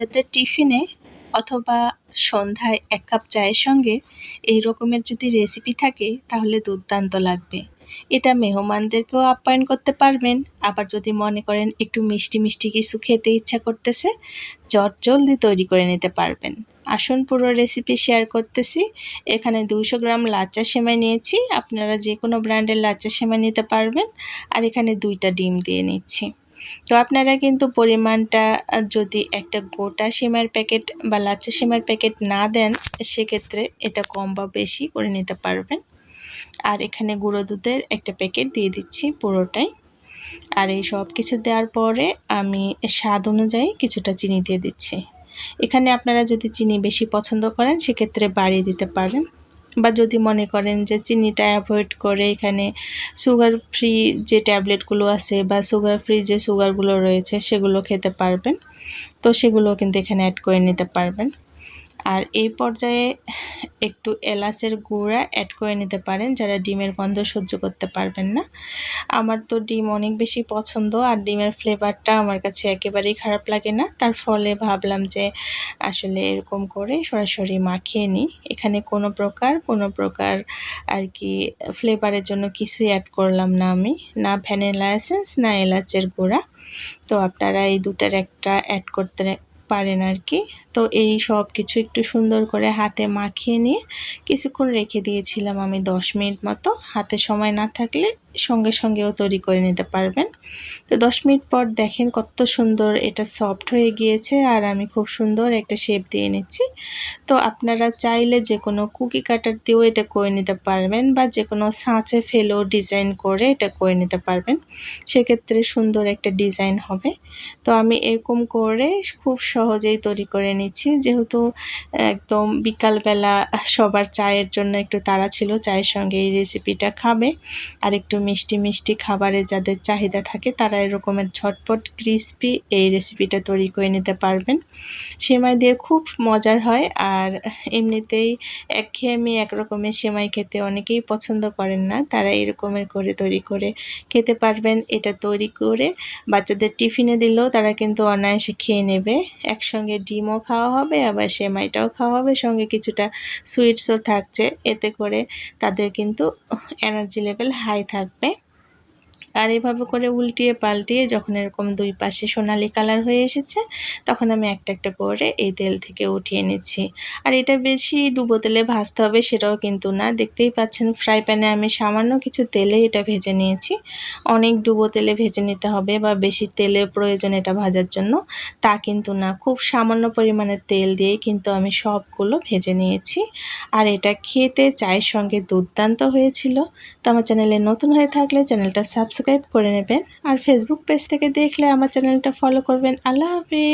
যাতে টিফিনে অথবা সন্ধ্যায় এক কাপ চায়ের সঙ্গে এই রকমের যদি রেসিপি থাকে, তাহলে দুর্দান্ত লাগবে। এটা মেহমানদেরকেও আপ্যায়ন করতে পারবেন। আবার যদি মনে করেন একটু মিষ্টি মিষ্টি কিছু খেতে ইচ্ছা করতেছে জলদি তৈরি করে নিতে পারবেন। আসুন পুরো রেসিপি শেয়ার করতেছি। এখানে দুশো গ্রাম লাচ্চা সেমাই নিয়েছি। আপনারা যে কোনো ব্র্যান্ডের লাচ্চা সেমাই নিতে পারবেন। আর এখানে দুইটা ডিম দিয়ে নিচ্ছি। তো আপনারা কিন্তু পরিমাণটা যদি একটা গোটা সিমার প্যাকেট বা লাচ্চা সিমার প্যাকেট না দেন, সেক্ষেত্রে এটা কম বা বেশি করে নিতে পারবেন। আর এখানে গুঁড়ো দুধের একটা প্যাকেট দিয়ে দিচ্ছি পুরোটাই। আর এই সব কিছু দেওয়ার পরে আমি স্বাদ অনুযায়ী কিছুটা চিনি দিয়ে দিচ্ছি। এখানে আপনারা যদি চিনি বেশি পছন্দ করেন, সেক্ষেত্রে বাড়িয়ে দিতে পারেন। বা যদি মনে করেন যে চিনিটা অ্যাভয়েড করে এখানে সুগার ফ্রি যে ট্যাবলেটগুলো আছে বা সুগার ফ্রি যে সুগারগুলো রয়েছে সেগুলো খেতে পারবেন। তো সেগুলো কিন্তু এখানে অ্যাড করে নিতে পারবেন। আর এই পর্যায়ে একটু এলাচের গুঁড়া অ্যাড করে নিতে পারেন, যারা ডিমের গন্ধ সহ্য করতে পারবেন না। আমার তো ডিম অনেক বেশি পছন্দ, আর ডিমের ফ্লেভারটা আমার কাছে একেবারেই খারাপ লাগে না। তার ফলে ভাবলাম যে আসলে এরকম করে সরাসরি মাখিয়ে নিই। এখানে কোনো প্রকার কোনো প্রকার আর কি ফ্লেভারের জন্য কিছুই অ্যাড করলাম না আমি, না ভ্যানিলা এসেন্স না এলাচের গুঁড়া। তো আপনারা এই দুটার একটা অ্যাড করতে পারেন আর কি। তো এই সব কিছু একটু সুন্দর করে হাতে মাখিয়ে নিয়ে কিছুক্ষণ রেখে দিয়েছিলাম আমি দশ মিনিট মতো। হাতে সময় না থাকলে সঙ্গে সঙ্গেও তৈরি করে নিতে পারবেন। তো দশ মিনিট পর দেখেন কত সুন্দর এটা সফট হয়ে গিয়েছে আর আমি খুব সুন্দর একটা শেপ দিয়ে নিচ্ছি। তো আপনারা চাইলে যে কোনো কুকি কাটার দিয়েও এটা করে নিতে পারবেন বা যে কোনো সাঁচে ফেলেও ডিজাইন করে এটা করে নিতে পারবেন। সেক্ষেত্রে সুন্দর একটা ডিজাইন হবে। তো আমি এরকম করে খুব সহজেই তৈরি করে নিচ্ছি। যেহেতু একদম বিকালবেলা সবার চায়ের জন্য একটু তাড়া ছিল, চায়ের সঙ্গে এই রেসিপিটা খাবে। আর একটু মিষ্টি মিষ্টি খাবারে যাদের চাহিদা থাকে, তারা এরকমের ঝটপট ক্রিসপি এই রেসিপিটা তৈরি করে নিতে পারবেন। সেমাই দিয়ে খুব মজার হয় আর এমনিতেই একঘেয়েমি একরকমের সেমাই খেতে অনেকেই পছন্দ করেন না। তারা এরকমের করে তৈরি করে খেতে পারবেন। এটা তৈরি করে বাচ্চাদের টিফিনে দিলেও তারা কিন্তু অনায়াসে খেয়ে নেবে। একসঙ্গে ডিমও খাওয়া হবে, আবার সেমাইটাও খাওয়া হবে। সঙ্গে কিছুটা সুইটসও থাকছে। এতে করে তাদের কিন্তু এনার্জি লেভেল হাই থাকবে। লাগবে আর এভাবে করে উল্টিয়ে পাল্টিয়ে যখন এরকম দুই পাশে সোনালি কালার হয়ে এসেছে, তখন আমি একটা একটা করে এই তেল থেকে উঠিয়ে নিচ্ছি। আর এটা বেশি ডুবো তেলে ভাজতে হবে সেটাও কিন্তু না। দেখতেই পাচ্ছেন ফ্রাই প্যানে আমি সামান্য কিছু তেলে এটা ভেজে নিয়েছি। অনেক ডুবো তেলে ভেজে নিতে হবে বা বেশি তেলের প্রয়োজন এটা ভাজার জন্য। তা কিন্তু না। খুব সামান্য পরিমাণে তেল দিয়ে কিন্তু আমি সবগুলো ভেজে নিয়েছি। আর এটা খেতে চায়ের সঙ্গে দুর্দান্ত হয়েছিল। তো আমার চ্যানেলে নতুন হয়ে থাকলে চ্যানেলটা সাবস্ক্রাইব সাবস্ক্রাইব করে নেবেন। আর ফেসবুক পেজ থেকে দেখলে আমার চ্যানেলটা ফলো করবেন। আল্লাহ হাফিজ।